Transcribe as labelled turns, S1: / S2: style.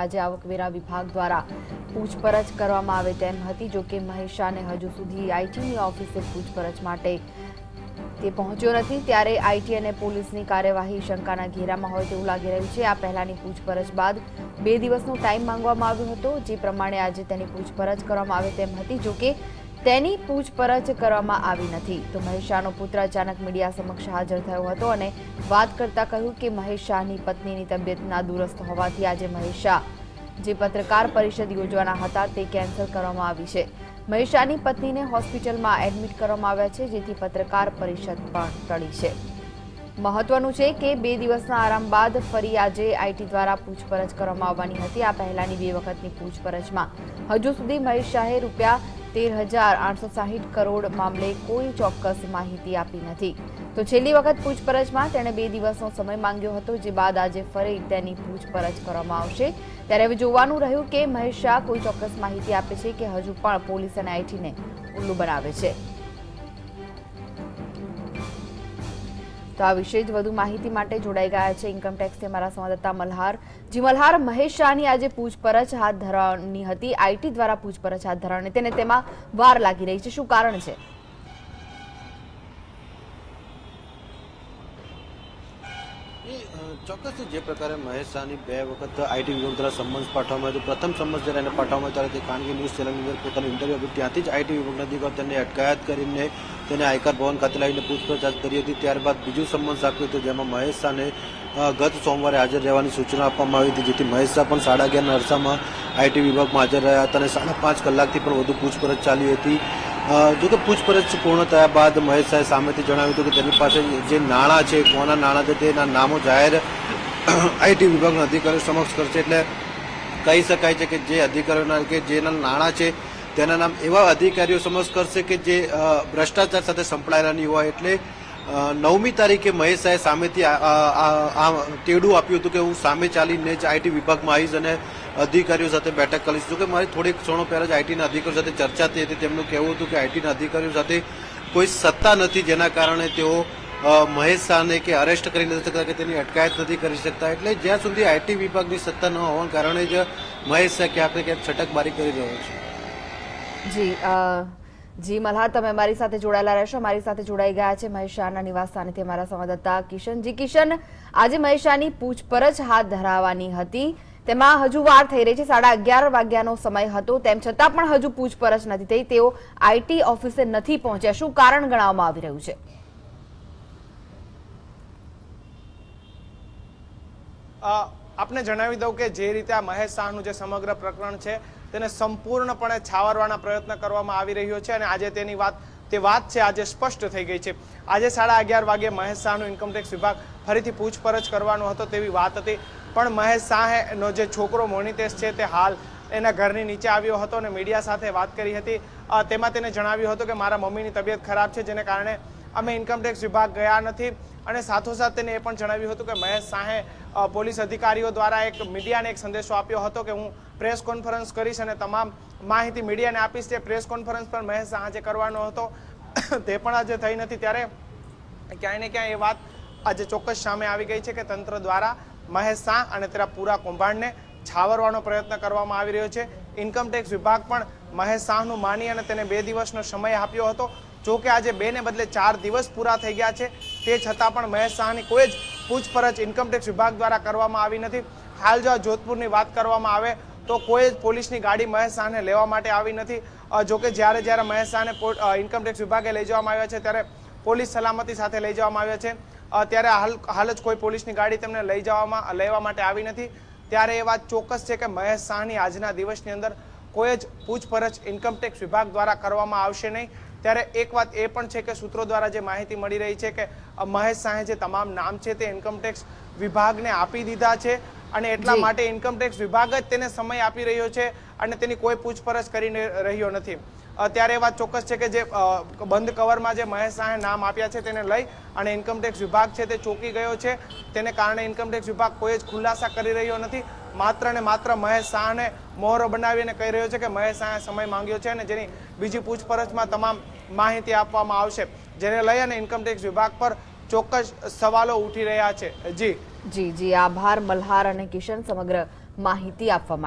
S1: આજે આવકવેરા વિભાગ દ્વારા પૂછપરછ કરવામાં આવે તેમ હતી, જો કે મહેશાને હજુ સુધી આઈટીની ઓફિસે પૂછપરછ માટે તે પહોંચ્યો નથી. ત્યારે આઈટી અને પોલીસની કાર્યવાહી શંકાના ઘેરામાં હોય તેવું લાગી રહ્યું છે. આ પહેલાની પૂછપરછ બાદ બે દિવસનો ટાઈમ માંગવામાં આવ્યો હતો, જે પ્રમાણે આજે તેની પૂછપરછ કરવામાં આવે તેમ હતી. જો કે તેની પૂછપરછ કરવામાં આવી નથી. તો મહેશ શાહનો પુત્ર અચાનક મીડિયા સમક્ષ હાજર થયો હતો અને વાત કરતા કહ્યું કે મહેશ શાહની પત્નીની તબિયત નાદુરસ્ત હોવાથી આજે મહેશ શાહ જે પત્રકાર પરિષદ યોજવાના હતા તે કેન્સલ કરવામાં આવી છે. મહેશ શાહની પત્નીને હોસ્પિટલમાં એડમિટ કરવામાં આવ્યા છે, જેથી પત્રકાર પરિષદ પણ ટળી છે. મહત્વનું છે કે બે દિવસના આરામ બાદ ફરી આજે આઈટી દ્વારા પૂછપરછ કરવામાં આવવાની હતી. આ પહેલાની બે વખતની પૂછપરછમાં. હજુ સુધી મહેશ શાહે રૂપિયા તેર હજાર આઠસો સાહીઠ કરોડ મામલે કોઈ ચોક્કસ માહિતી આપી નથી. તો છેલ્લી વખત પૂછપરછમાં તેણે બે દિવસનો સમય માંગ્યો હતો, જે બાદ આજે ફરી તેની પૂછપરછ કરવામાં આવશે. ત્યારે હવે જોવાનું રહ્યું કે મહેશ શાહ કોઈ ચોક્કસ માહિતી આપે છે કે હજુ પણ પોલીસ અને આઈટીને ઉલ્લુ બનાવે છે. તો આ વિશે જ વધુ માહિતી માટે જોડાઈ ગયા છે ઇન્કમટેક્સથી અમારા સંવાદદાતા મલ્હાર, જી મલ્હાર, મહેશ શાહની આજે પૂછપરછ હાથ ધરવાની હતી. આઈટી દ્વારા પૂછપરછ હાથ ધરવાની તેને તેમાં વાર લાગી રહી છે. શું કારણ છે
S2: એ, અ, ચોક્કસ જે પ્રકારે મહેશ શાહની બે વખત આઈટી વિભાગ દ્વારા સંબંધ પાઠવવામાં આવ્યો પ્રથમ સંબંધ જ્યારે એને પાઠવવામાં ત્યારે તે ખાનગી ન્યૂઝ ચેનલની અંદર પોતાનું ઇન્ટરવ્યુ આપ્યું ત્યાંથી જ આઈટી વિભાગના અધિકારી તેને અટકાયત કરીને તેને આયકર ભવન ખાતે લાવીને પૂછપરછ કરી હતી. ત્યારબાદ બીજું સંબંધ આપ્યું હતું જેમાં મહેશ શાહને ગત સોમવારે હાજર રહેવાની સૂચના આપવામાં આવી હતી, જેથી મહેશ શાહ પણ સાડા અગિયારના અરસામાં આઈટી વિભાગમાં હાજર રહ્યા હતા અને સાડા પાંચ કલાકથી પણ વધુ પૂછપરછ ચાલી હતી. જો કે પૂછપરછ પૂર્ણ થયા બાદ મહેશ સાહેબ સામેથી જણાવ્યું હતું કે તેની પાસે જે નાણાં છે, કોના નાણાં છે, તેના નામો જાહેર આઈટી વિભાગના અધિકારીઓ સમક્ષ કરશે. એટલે કહી શકાય છે કે જે અધિકારીઓના કે જેના નાણાં છે, તેના નામ એવા અધિકારીઓ સમક્ષ કરશે કે જે ભ્રષ્ટાચાર સાથે સંકળાયેલા નહીં હોય. એટલે નવમી તારીખે મહેશ શાહે સામેથી આ- આ આપ્યું હતું કે હું સામે ચાલીને જ આઈટી વિભાગમાં આવીશ અને અધિકારીઓ સાથે બેઠક કરીશું કે મારી થોડીક ક્ષણો પહેલાં જ આઈટીના અધિકારીઓ સાથે ચર્ચા થઈ હતી. તેમનું કહેવું હતું કે આઈટીના અધિકારીઓ સાથે કોઈ સત્તા નથી, જેના કારણે તેઓ મહેશ શાહને કે અરેસ્ટ કરી નથી શકતા કે તેની અટકાયત નથી કરી શકતા. એટલે જ્યાં સુધી આઈટી વિભાગની સત્તા ન હોવાના કારણે જ મહેશ શાહ ક્યાંક ને છટકબારી કરી રહ્યો છે.
S1: જી જી, મલ્હાર, તમે અમારી સાથે જોડાયેલા રહેશો. મારી સાથે જોડાઈ ગયા છે મહેશ શાહના નિવાસ સ્થાનેથી અમારા સંવાદદાતા કિશન. જી, કિશન, આજે મહેશ શાહની પૂછપરછ હાથ ધરાવવાની હતી. તેમાં હજુ વાર થઈ રહી છે. સાડા અગિયાર વાગ્યાનો સમય હતો. તેમ છતાં પણ હજુ પૂછપરછ નથી થઈ. તેઓ આઈટી ઓફિસે નથી પહોંચ્યા. શું કારણ ગણાવવામાં આવી રહ્યું છે?
S3: આપને જણાવી દઉં કે જે રીતે આ મહેશ શાહનું જે સમગ્ર પ્રકરણ છે, તેને સંપૂર્ણપણે છાવરવાના પ્રયત્ન કરવામાં આવી રહ્યો છે અને આજે તેની વાત, તે વાત છે આજે સ્પષ્ટ થઈ ગઈ છે. આજે સાડા અગિયાર વાગે મહેશ શાહનું ઇન્કમટેક્સ વિભાગ ફરીથી પૂછપરછ કરવાનો હતો તેવી વાત હતી. પણ મહેશ શાહનો જે છોકરો મોનિતેશ છે તે હાલ એના ઘરની નીચે આવ્યો હતો અને મીડિયા સાથે વાત કરી હતી. તેમાં તેને જણાવ્યું હતું કે મારા મમ્મીની તબિયત ખરાબ છે, જેને કારણે અમે ઇન્કમટેક્સ વિભાગ ગયા નથી. અને સાથોસાથ તેને એ પણ જણાવ્યું હતું કે મહેશ શાહે પોલીસ અધિકારીઓ દ્વારા એક મીડિયાને એક સંદેશો આપ્યો હતો કે હું પ્રેસ કોન્ફરન્સ કરીશ અને તમામ માહિતી મીડિયાને આપીશ. તે પ્રેસ કોન્ફરન્સ પણ મહેશ શાહ આજે કરવાનો હતો. તે પણ આજે થઈ નથી. ત્યારે ક્યાંય ને ક્યાંય એ વાત આજે ચોક્કસ સામે આવી ગઈ છે કે તંત્ર દ્વારા મહેશ શાહ અને તેના પૂરા કૌભાંડને છાવરવાનો પ્રયત્ન કરવામાં આવી રહ્યો છે. ઇન્કમટેક્સ વિભાગ પણ મહેશ શાહનું માની અને તેને બે દિવસનો સમય આપ્યો હતો. જો કે આજે બે ને બદલે ચાર દિવસ પૂરા થઈ ગયા છે. તે છતાં પણ મહેશ શાહની કોઈ જ પૂછપરછ ઇન્કમટેક્સ વિભાગ દ્વારા કરવામાં આવી નથી. હાલ જો જોધપુરની વાત કરવામાં આવે તો કોઈ જ પોલીસની ગાડી મહેશ શાહને લેવા માટે આવી નથી. જોકે જ્યારે જ્યારે મહેશ શાહને ઇન્કમટેક્સ વિભાગે લઈ જવામાં આવ્યા છે, ત્યારે પોલીસ સલામતી સાથે લઈ જવામાં આવ્યા છે. ત્યારે હાલ હાલ જ કોઈ પોલીસની ગાડી તેમને લઈ જવામાં લેવા માટે આવી નથી. ત્યારે એ વાત ચોક્કસ છે કે મહેશ શાહની આજના દિવસની અંદર કોઈ જ પૂછપરછ ઇન્કમટેક્સ વિભાગ દ્વારા કરવામાં આવશે નહીં. ત્યારે એક વાત એ પણ છે કે સૂત્રો દ્વારા જે માહિતી મળી રહી છે કે મહેશ શાહે જે તમામ નામ છે તે ઇન્કમટેક્સ વિભાગને આપી દીધા છે. અને એટલા. માટે ઇન્કમટેક્સ વિભાગ જ તેને સમય આપી રહ્યો છે અને તેની કોઈ પૂછપરછ કરીને રહ્યો નથી. અત્યારે ત્યારે એ વાત ચોક્કસ છે કે જે બંધ કવરમાં જે મહેશ શાહે નામ આપ્યા છે તેને લઈ અને ઇન્કમટેક્સ વિભાગ છે તે ચોંકી ગયો છે. તેને કારણે ઇન્કમટેક્સ વિભાગ કોઈ જ ખુલાસા કરી રહ્યો નથી. માત્ર ને માત્ર મહેશ શાહને મોહરો બનાવીને કહી રહ્યો છે કે મહેશ શાહે સમય માંગ્યો છે અને જેની બીજી પૂછપરછમાં તમામ માહિતી આપવામાં આવશે. જેને લઈ અને ઇન્કમટેક્સ વિભાગ પર ચોક્કસ સવાલો ઉઠી રહ્યા છે. જી.
S1: જી જી આભાર મલ્હાર અને કિશન સમગ્ર માહિતી આપવા માટે.